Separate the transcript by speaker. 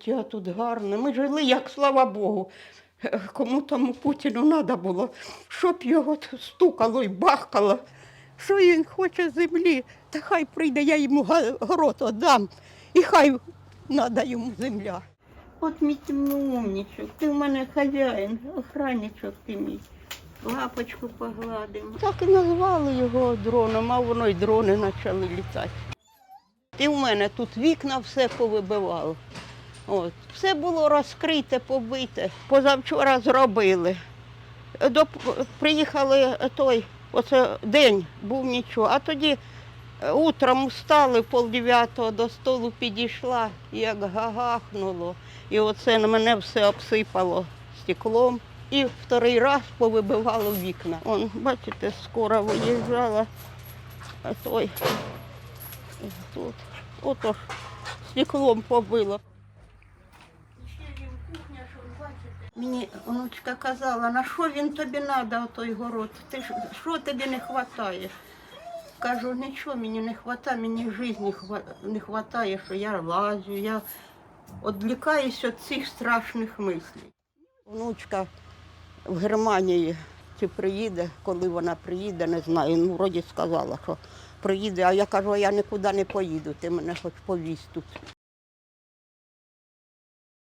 Speaker 1: життя тут гарне. Ми жили, як слава Богу. Кому тому Путіну треба було, щоб його стукало і бахкало. Що він хоче землі, та хай прийде, я йому город отдам, і хай треба йому земля. От мій ти умнічок, ти в мене хазяїн, охранничок ти мій. Лапочку погладимо. Так і назвали його дроном, а воно й дрони почали літати. І в мене тут вікна все повибивало. От. Все було розкрите, побите. Позавчора зробили. До, приїхали той, оце день був нічого, а тоді е, утром встали, пол дев'ятого до столу підійшла, як гагахнуло. І оце на мене все обсипало стеклом. І вторий раз повибивало вікна. Он, бачите, скоро виїжджала а той тут. Ото стеклом побило. Мені онучка казала, на що він тобі треба, той город? Ти що тобі не вистачає? Кажу, нічого мені не вистачає, мені життя не вистачає, що я лазю, я відлікаюсь від цих страшних мислей. Внучка в Германії чи приїде, коли вона приїде, не знаю. Ну, вроді сказала, що приїде, а я кажу, я нікуди не поїду, ти мене хоч повізь тут.